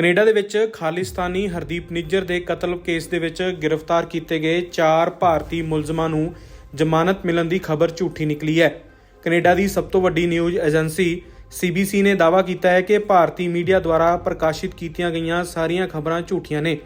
Canada ਦੇ ਵਿੱਚ ਖਾਲਿਸਤਾਨੀ ਹਰਦੀਪ ਨਿੱਜਰ ਦੇ ਕਤਲ ਕੇਸ ਦੇ ਵਿੱਚ ਗ੍ਰਿਫਤਾਰ ਕੀਤੇ ਗਏ ਚਾਰ ਭਾਰਤੀ ਮੁਲਜ਼ਮਾਂ ਨੂੰ ਜ਼ਮਾਨਤ ਮਿਲਣ ਦੀ ਖਬਰ ਝੂਠੀ ਨਿਕਲੀ ਹੈ। ਕੈਨੇਡਾ ਦੀ ਸਭ ਤੋਂ ਵੱਡੀ ਨਿਊਜ਼ ਏਜੰਸੀ CBC ਨੇ ਦਾਅਵਾ ਕੀਤਾ ਹੈ ਕਿ ਭਾਰਤੀ ਮੀਡੀਆ ਦੁਆਰਾ ਪ੍ਰਕਾਸ਼ਿਤ ਕੀਤੀਆਂ ਗਈਆਂ ਸਾਰੀਆਂ ਖਬਰਾਂ ਝੂਠੀਆਂ ਨੇ।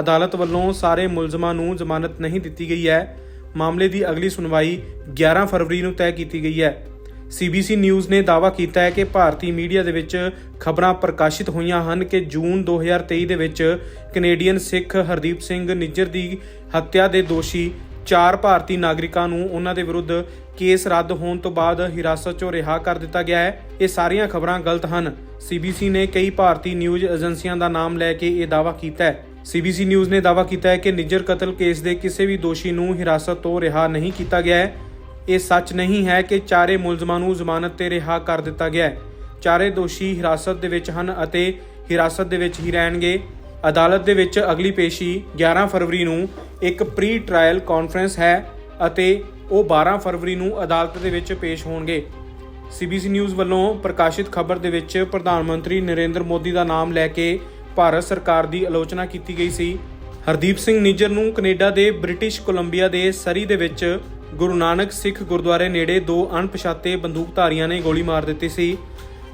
ਅਦਾਲਤ ਵੱਲੋਂ ਸਾਰੇ ਮੁਲਜ਼ਮਾਂ ਨੂੰ ਜ਼ਮਾਨਤ ਨਹੀਂ ਦਿੱਤੀ ਗਈ ਹੈ। ਮਾਮਲੇ ਦੀ ਅਗਲੀ ਸੁਣਵਾਈ 11 ਫਰਵਰੀ ਨੂੰ ਤੈਅ ਕੀਤੀ ਗਈ ਹੈ। CBC ਨਿਊਜ਼ ਨੇ ਦਾਅਵਾ ਕੀਤਾ ਹੈ ਕਿ ਭਾਰਤੀ ਮੀਡੀਆ ਦੇ ਵਿੱਚ ਖਬਰਾਂ ਪ੍ਰਕਾਸ਼ਿਤ ਹੋਈਆਂ ਹਨ ਕਿ ਜੂਨ 2023 ਦੇ ਵਿੱਚ ਕੈਨੇਡੀਅਨ ਸਿੱਖ ਹਰਦੀਪ ਸਿੰਘ ਨਿੱਜਰ ਦੀ ਹੱਤਿਆ ਦੇ ਦੋਸ਼ੀ ਚਾਰ ਭਾਰਤੀ ਨਾਗਰਿਕਾਂ ਨੂੰ ਉਹਨਾਂ ਦੇ ਵਿਰੁੱਧ ਕੇਸ ਰੱਦ ਹੋਣ ਤੋਂ ਬਾਅਦ ਹਿਰਾਸਤ 'ਚੋਂ ਰਿਹਾ ਕਰ ਦਿੱਤਾ ਗਿਆ ਹੈ। ਇਹ ਸਾਰੀਆਂ ਖਬਰਾਂ ਗਲਤ ਹਨ। CBC ਨੇ ਕਈ ਭਾਰਤੀ ਨਿਊਜ਼ ਏਜੰਸੀਆਂ ਦਾ ਨਾਮ ਲੈ ਕੇ ਇਹ ਦਾਅਵਾ ਕੀਤਾ ਹੈ। CBC ਨਿਊਜ਼ ਨੇ ਦਾਅਵਾ ਕੀਤਾ ਹੈ ਕਿ ਨਿੱਜਰ ਕਤਲ ਕੇਸ ਦੇ ਕਿਸੇ ਵੀ ਦੋਸ਼ੀ ਨੂੰ ਹਿਰਾਸਤ ਤੋਂ ਰਿਹਾ ਨਹੀਂ ਕੀਤਾ ਗਿਆ ਹੈ। ਇਹ ਸੱਚ ਨਹੀਂ ਹੈ ਕਿ ਚਾਰੇ ਮੁਲਜ਼ਮਾਂ ਨੂੰ ਜ਼ਮਾਨਤ ਤੇ ਰਿਹਾ ਕਰ ਦਿੱਤਾ ਗਿਆ ਹੈ। ਚਾਰੇ ਦੋਸ਼ੀ ਹਿਰਾਸਤ ਦੇ ਵਿੱਚ ਹਨ ਅਤੇ ਹਿਰਾਸਤ ਦੇ ਵਿੱਚ ਹੀ ਰਹਿਣਗੇ। ਅਦਾਲਤ ਦੇ ਵਿੱਚ ਅਗਲੀ ਪੇਸ਼ੀ 11 ਫਰਵਰੀ ਨੂੰ ਇੱਕ ਪ੍ਰੀ ਟ੍ਰਾਇਲ ਕਾਨਫਰੰਸ ਹੈ ਅਤੇ ਉਹ 12 ਫਰਵਰੀ ਨੂੰ ਅਦਾਲਤ ਦੇ ਵਿੱਚ ਪੇਸ਼ ਹੋਣਗੇ। CBC ਨਿਊਜ਼ ਵੱਲੋਂ ਪ੍ਰਕਾਸ਼ਿਤ ਖਬਰ ਦੇ ਵਿੱਚ ਪ੍ਰਧਾਨ ਮੰਤਰੀ ਨਰਿੰਦਰ ਮੋਦੀ ਦਾ ਨਾਮ ਲੈ ਕੇ ਭਾਰਤ ਸਰਕਾਰ ਦੀ ਆਲੋਚਨਾ ਕੀਤੀ ਗਈ ਸੀ। ਹਰਦੀਪ ਸਿੰਘ ਨਿੱਜਰ ਨੂੰ ਕੈਨੇਡਾ ਦੇ ਬ੍ਰਿਟਿਸ਼ ਕੋਲੰਬੀਆ ਦੇ ਸਰੀ ਦੇ ਵਿੱਚ ਗੁਰੂ ਨਾਨਕ ਸਿੱਖ ਗੁਰਦੁਆਰੇ ਨੇੜੇ ਦੋ ਅਣਪਛਾਤੇ ਬੰਦੂਕਧਾਰੀਆਂ ਨੇ ਗੋਲੀ ਮਾਰ ਦਿੱਤੀ ਸੀ।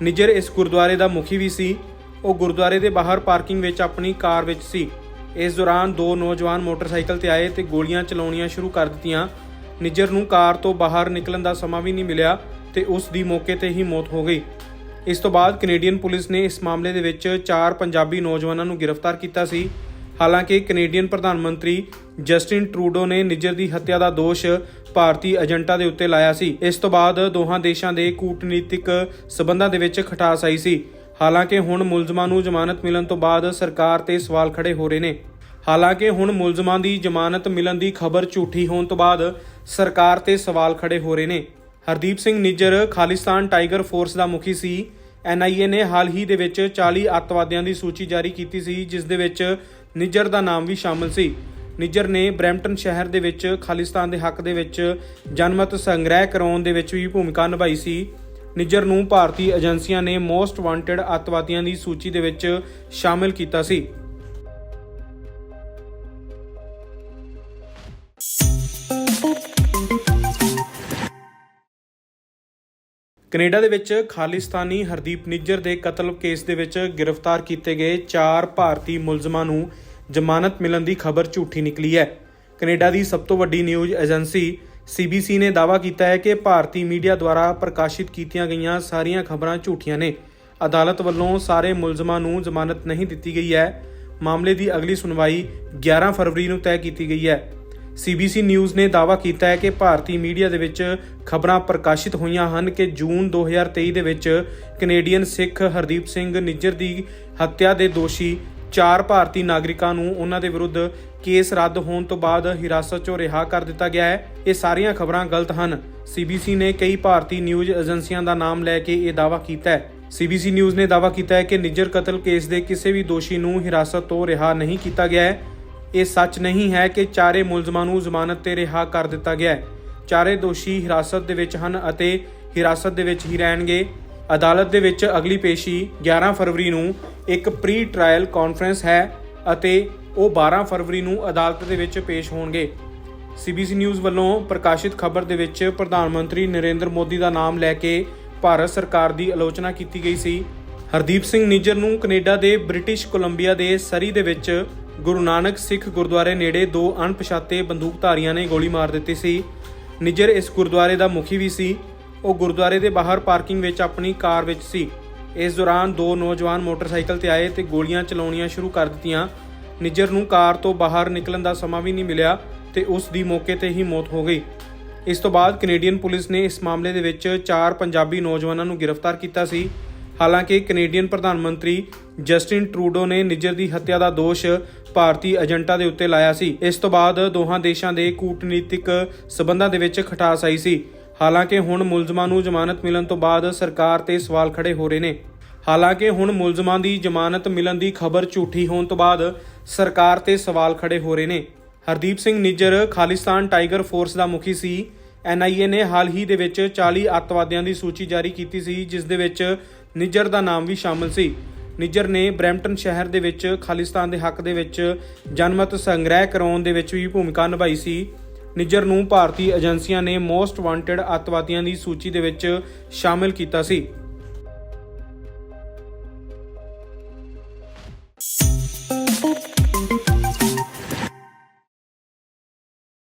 ਨਿੱਜਰ ਇਸ ਗੁਰਦੁਆਰੇ ਦਾ ਮੁਖੀ ਵੀ ਸੀ। ਉਹ ਗੁਰਦੁਆਰੇ ਦੇ ਬਾਹਰ ਪਾਰਕਿੰਗ ਵਿੱਚ ਆਪਣੀ ਕਾਰ ਵਿੱਚ ਸੀ। ਇਸ ਦੌਰਾਨ ਦੋ ਨੌਜਵਾਨ ਮੋਟਰਸਾਈਕਲ ਤੇ ਆਏ ਤੇ ਗੋਲੀਆਂ ਚਲਾਉਣੀਆਂ ਸ਼ੁਰੂ ਕਰ ਦਿੱਤੀਆਂ। ਨਿੱਜਰ ਨੂੰ ਕਾਰ ਤੋਂ ਬਾਹਰ ਨਿਕਲਣ ਦਾ ਸਮਾਂ ਵੀ ਨਹੀਂ ਮਿਲਿਆ ਤੇ ਉਸ ਦੀ ਮੌਕੇ ਤੇ ਹੀ ਮੌਤ ਹੋ ਗਈ। ਇਸ ਤੋਂ ਬਾਅਦ ਕੈਨੇਡੀਅਨ ਪੁਲਿਸ ਨੇ ਇਸ ਮਾਮਲੇ ਦੇ ਵਿੱਚ ਚਾਰ ਪੰਜਾਬੀ ਨੌਜਵਾਨਾਂ ਨੂੰ ਗ੍ਰਿਫਤਾਰ ਕੀਤਾ ਸੀ। ਹਾਲਾਂਕਿ ਕੈਨੇਡੀਅਨ ਪ੍ਰਧਾਨ ਮੰਤਰੀ ਜਸਟਿਨ ਟਰੂਡੋ ਨੇ ਨਿੱਜਰ ਦੀ ਹੱਤਿਆ ਦਾ ਦੋਸ਼ ਭਾਰਤੀ ਏਜੰਟਾਂ ਦੇ ਉੱਤੇ ਲਾਇਆ ਸੀ। ਇਸ ਤੋਂ ਬਾਅਦ ਦੋਹਾਂ ਦੇਸ਼ਾਂ ਦੇ ਕੂਟਨੀਤਿਕ ਸਬੰਧਾਂ ਦੇ ਵਿੱਚ ਖਟਾਸ ਆਈ ਸੀ। ਹਾਲਾਂਕਿ ਹੁਣ ਮੁਲਜ਼ਮਾਂ ਨੂੰ ਜ਼ਮਾਨਤ ਮਿਲਣ ਤੋਂ ਬਾਅਦ ਸਰਕਾਰ ਤੇ ਸਵਾਲ ਖੜੇ ਹੋ ਰਹੇ ਨੇ। ਹਾਲਾਂਕਿ ਹੁਣ ਮੁਲਜ਼ਮਾਂ ਦੀ ਜ਼ਮਾਨਤ ਮਿਲਣ ਦੀ ਖਬਰ ਝੂਠੀ ਹੋਣ ਤੋਂ ਬਾਅਦ ਸਰਕਾਰ ਤੇ ਸਵਾਲ ਖੜੇ ਹੋ ਰਹੇ ਨੇ। ਹਰਦੀਪ ਸਿੰਘ ਨਿੱਜਰ ਖਾਲਿਸਤਾਨ ਟਾਈਗਰ ਫੋਰਸ ਦਾ ਮੁਖੀ ਸੀ। NIA ਨੇ ਹਾਲ ਹੀ ਦੇ ਵਿੱਚ 40 ਅੱਤਵਾਦੀਆਂ ਦੀ ਸੂਚੀ ਜਾਰੀ ਕੀਤੀ ਸੀ, ਜਿਸ ਦੇ ਵਿੱਚ ਨਿੱਜਰ ਦਾ ਨਾਮ ਵੀ ਸ਼ਾਮਲ ਸੀ। ਨਿੱਜਰ ਨੇ ਬਰੈਂਪਟਨ ਸ਼ਹਿਰ ਦੇ ਵਿੱਚ, ਖਾਲਿਸਤਾਨ ਦੇ ਹੱਕ ਦੇ ਵਿੱਚ, ਜਨਮਤ ਸੰਗ੍ਰਹਿ ਕਰਾਉਣ ਦੇ ਵਿੱਚ ਵੀ ਭੂਮਿਕਾ ਨਿਭਾਈ ਸੀ। ਨਿੱਜਰ ਨੂੰ ਭਾਰਤੀ ਏਜੰਸੀਆਂ ਨੇ ਮੋਸਟ ਵਾਂਟਡ ਅੱਤਵਾਦੀਆਂ ਦੀ ਸੂਚੀ ਦੇ ਵਿੱਚ ਸ਼ਾਮਿਲ ਕੀਤਾ ਸੀ। ਕੈਨੇਡਾ ਦੇ ਵਿੱਚ ਖਾਲਿਸਤਾਨੀ ਹਰਦੀਪ ਨਿੱਜਰ ਦੇ ਕਤਲ ਕੇਸ ਦੇ ਵਿੱਚ ਗ੍ਰਿਫਤਾਰ ਕੀਤੇ ਗਏ ਚਾਰ ਭਾਰਤੀ ਮੁਲਜ਼ਮਾਂ ਨੂੰ ਜ਼ਮਾਨਤ ਮਿਲਣ ਦੀ ਖਬਰ ਝੂਠੀ ਨਿਕਲੀ ਹੈ। ਕੈਨੇਡਾ ਦੀ ਸਭ ਤੋਂ ਵੱਡੀ ਨਿਊਜ਼ ਏਜੰਸੀ CBC ਨੇ ਦਾਅਵਾ ਕੀਤਾ ਹੈ ਕਿ ਭਾਰਤੀ ਮੀਡੀਆ ਦੁਆਰਾ ਪ੍ਰਕਾਸ਼ਿਤ ਕੀਤੀਆਂ ਗਈਆਂ ਸਾਰੀਆਂ ਖਬਰਾਂ ਝੂਠੀਆਂ ਨੇ। ਅਦਾਲਤ ਵੱਲੋਂ ਸਾਰੇ ਮੁਲਜ਼ਮਾਂ ਨੂੰ ਜ਼ਮਾਨਤ ਨਹੀਂ ਦਿੱਤੀ ਗਈ ਹੈ। ਮਾਮਲੇ ਦੀ ਅਗਲੀ ਸੁਣਵਾਈ 11 ਫਰਵਰੀ ਨੂੰ ਤੈਅ ਕੀਤੀ ਗਈ ਹੈ। CBC ਨਿਊਜ਼ ਨੇ ਦਾਅਵਾ ਕੀਤਾ ਹੈ ਕਿ ਭਾਰਤੀ ਮੀਡੀਆ ਦੇ ਵਿੱਚ ਖਬਰਾਂ ਪ੍ਰਕਾਸ਼ਿਤ ਹੋਈਆਂ ਹਨ ਕਿ ਜੂਨ 2023 ਦੇ ਵਿੱਚ ਕੈਨੇਡੀਅਨ ਸਿੱਖ ਹਰਦੀਪ ਸਿੰਘ ਨਿੱਜਰ ਦੀ ਹੱਤਿਆ ਦੇ ਦੋਸ਼ੀ ਚਾਰ ਭਾਰਤੀ ਨਾਗਰਿਕਾਂ ਨੂੰ ਉਹਨਾਂ ਦੇ ਵਿਰੁੱਧ ਕੇਸ ਰੱਦ ਹੋਣ ਤੋਂ ਬਾਅਦ ਹਿਰਾਸਤ 'ਚੋਂ ਰਿਹਾ ਕਰ ਦਿੱਤਾ ਗਿਆ ਹੈ। ਇਹ ਸਾਰੀਆਂ ਖਬਰਾਂ ਗਲਤ ਹਨ। CBC ਨੇ ਕਈ ਭਾਰਤੀ ਨਿਊਜ਼ ਏਜੰਸੀਆਂ ਦਾ ਨਾਮ ਲੈ ਕੇ ਇਹ ਦਾਅਵਾ ਕੀਤਾ ਹੈ। CBC ਨਿਊਜ਼ ਨੇ ਦਾਅਵਾ ਕੀਤਾ ਹੈ ਕਿ ਨਿੱਜਰ ਕਤਲ ਕੇਸ ਦੇ ਕਿਸੇ ਵੀ ਦੋਸ਼ੀ ਨੂੰ ਹਿਰਾਸਤ ਤੋਂ ਰਿਹਾ ਨਹੀਂ ਕੀਤਾ ਗਿਆ ਹੈ। ਇਹ ਸੱਚ ਨਹੀਂ ਹੈ ਕਿ ਚਾਰੇ ਮੁਲਜ਼ਮਾਂ ਨੂੰ ਜ਼ਮਾਨਤ ਤੇ ਰਿਹਾ ਕਰ ਦਿੱਤਾ ਗਿਆ ਹੈ। ਚਾਰੇ ਦੋਸ਼ੀ ਹਿਰਾਸਤ ਦੇ ਵਿੱਚ ਹਨ ਅਤੇ ਹਿਰਾਸਤ ਦੇ ਵਿੱਚ ਹੀ ਰਹਿਣਗੇ। ਅਦਾਲਤ ਦੇ ਵਿੱਚ ਅਗਲੀ ਪੇਸ਼ੀ 11 ਫਰਵਰੀ ਨੂੰ ਇੱਕ ਪ੍ਰੀ ਟ੍ਰਾਇਲ ਕਾਨਫਰੰਸ ਹੈ ਅਤੇ ਉਹ 12 ਫਰਵਰੀ ਨੂੰ ਅਦਾਲਤ ਦੇ ਵਿੱਚ ਪੇਸ਼ ਹੋਣਗੇ। CBC ਨਿਊਜ਼ ਵੱਲੋਂ ਪ੍ਰਕਾਸ਼ਿਤ ਖਬਰ ਦੇ ਵਿੱਚ ਪ੍ਰਧਾਨ ਮੰਤਰੀ ਨਰਿੰਦਰ ਮੋਦੀ ਦਾ ਨਾਮ ਲੈ ਕੇ ਭਾਰਤ ਸਰਕਾਰ ਦੀ ਆਲੋਚਨਾ ਕੀਤੀ ਗਈ ਸੀ। ਹਰਦੀਪ ਸਿੰਘ ਨਿੱਜਰ ਨੂੰ ਕੈਨੇਡਾ ਦੇ ਬ੍ਰਿਟਿਸ਼ ਕੋਲੰਬੀਆ ਦੇ ਸਰੀ ਦੇ ਵਿੱਚ ਗੁਰੂ ਨਾਨਕ ਸਿੱਖ ਗੁਰਦੁਆਰੇ ਨੇੜੇ ਦੋ ਅਣਪਛਾਤੇ ਬੰਦੂਕਧਾਰੀਆਂ ਨੇ ਗੋਲੀ ਮਾਰ ਦਿੱਤੀ ਸੀ। ਨਿੱਜਰ ਇਸ ਗੁਰਦੁਆਰੇ ਦਾ ਮੁਖੀ ਵੀ ਸੀ। ਉਹ ਗੁਰਦੁਆਰੇ ਦੇ ਬਾਹਰ ਪਾਰਕਿੰਗ ਵਿੱਚ ਆਪਣੀ ਕਾਰ ਵਿੱਚ ਸੀ। ਇਸ ਦੌਰਾਨ ਦੋ ਨੌਜਵਾਨ ਮੋਟਰਸਾਈਕਲ ਤੇ ਆਏ ਤੇ ਗੋਲੀਆਂ ਚਲਾਉਣੀਆਂ ਸ਼ੁਰੂ ਕਰ ਦਿੱਤੀਆਂ। ਨਿੱਜਰ ਨੂੰ ਕਾਰ ਤੋਂ ਬਾਹਰ ਨਿਕਲਣ ਦਾ ਸਮਾਂ ਵੀ ਨਹੀਂ ਮਿਲਿਆ ਤੇ ਉਸ ਦੀ ਮੌਕੇ ਤੇ ਹੀ ਮੌਤ ਹੋ ਗਈ। ਇਸ ਤੋਂ ਬਾਅਦ ਕੈਨੇਡੀਅਨ ਪੁਲਿਸ ਨੇ ਇਸ ਮਾਮਲੇ ਦੇ ਵਿੱਚ ਚਾਰ ਪੰਜਾਬੀ ਨੌਜਵਾਨਾਂ ਨੂੰ ਗ੍ਰਿਫਤਾਰ ਕੀਤਾ ਸੀ। ਹਾਲਾਂਕਿ ਕੈਨੇਡੀਅਨ ਪ੍ਰਧਾਨ ਮੰਤਰੀ ਜਸਟਿਨ ਟਰੂਡੋ ਨੇ ਨਿੱਜਰ ਦੀ ਹੱਤਿਆ ਦਾ ਦੋਸ਼ ਭਾਰਤੀ ਏਜੰਟਾਂ ਦੇ ਉੱਤੇ ਲਾਇਆ ਸੀ। ਇਸ ਤੋਂ ਬਾਅਦ ਦੋਹਾਂ ਦੇਸ਼ਾਂ ਦੇ ਕੂਟਨੀਤਿਕ ਸਬੰਧਾਂ ਦੇ ਵਿੱਚ ਖਟਾਸ ਆਈ ਸੀ। ਹਾਲਾਂਕਿ ਹੁਣ ਮੁਲਜ਼ਮਾਂ ਨੂੰ ਜ਼ਮਾਨਤ ਮਿਲਣ ਤੋਂ ਬਾਅਦ ਸਰਕਾਰ ਤੇ ਸਵਾਲ ਖੜੇ ਹੋ ਰਹੇ ਨੇ। ਹਾਲਾਂਕਿ ਹੁਣ ਮੁਲਜ਼ਮਾਂ ਦੀ ਜ਼ਮਾਨਤ ਮਿਲਣ ਦੀ ਖਬਰ ਝੂਠੀ ਹੋਣ ਤੋਂ ਬਾਅਦ ਸਰਕਾਰ ਤੇ ਸਵਾਲ ਖੜੇ ਹੋ ਰਹੇ ਨੇ। ਹਰਦੀਪ ਸਿੰਘ ਨਿੱਜਰ ਖਾਲਿਸਤਾਨ ਟਾਈਗਰ ਫੋਰਸ ਦਾ ਮੁਖੀ ਸੀ। NIA ਨੇ ਹਾਲ ਹੀ ਦੇ ਵਿੱਚ 40 ਅੱਤਵਾਦੀਆਂ ਦੀ ਸੂਚੀ ਜਾਰੀ ਕੀਤੀ ਸੀ, ਜਿਸ ਦੇ ਵਿੱਚ ਨਿੱਜਰ ਦਾ ਨਾਮ ਵੀ ਸ਼ਾਮਲ ਸੀ। ਨਿੱਜਰ ਨੇ ਬਰੈਂਪਟਨ ਸ਼ਹਿਰ ਦੇ ਵਿੱਚ, ਖਾਲਿਸਤਾਨ ਦੇ ਹੱਕ ਦੇ ਵਿੱਚ, ਜਨਮਤ ਸੰਗ੍ਰਹਿ ਕਰਾਉਣ ਦੇ ਵਿੱਚ ਵੀ ਭੂਮਿਕਾ ਨਿਭਾਈ ਸੀ। ਨਿੱਜਰ ਨੂੰ ਭਾਰਤੀ ਏਜੰਸੀਆਂ ਨੇ ਮੋਸਟ ਵਾਂਟਡ ਅੱਤਵਾਦੀਆਂ ਦੀ ਸੂਚੀ ਦੇ ਵਿੱਚ ਸ਼ਾਮਿਲ ਕੀਤਾ ਸੀ।